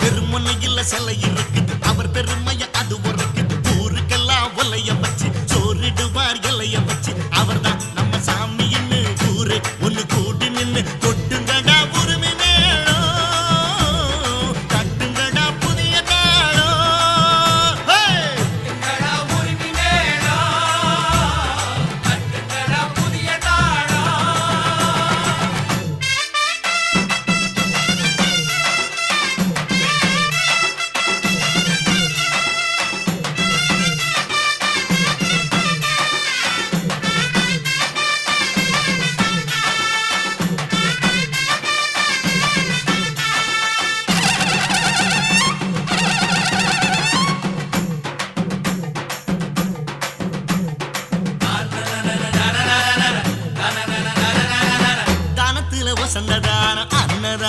பெருமனையில் சிலை இருக்குது அவர் பெருமைய அது உரைக்குது ஊருக்கெல்லாம் ஒலைய வச்சு சோறிடுவார் இலைய வச்சு அவர்தான் நம்ம சாமின்னு கூறு ஒன்னு கூடி நின்று வசந்ததான அன்னதான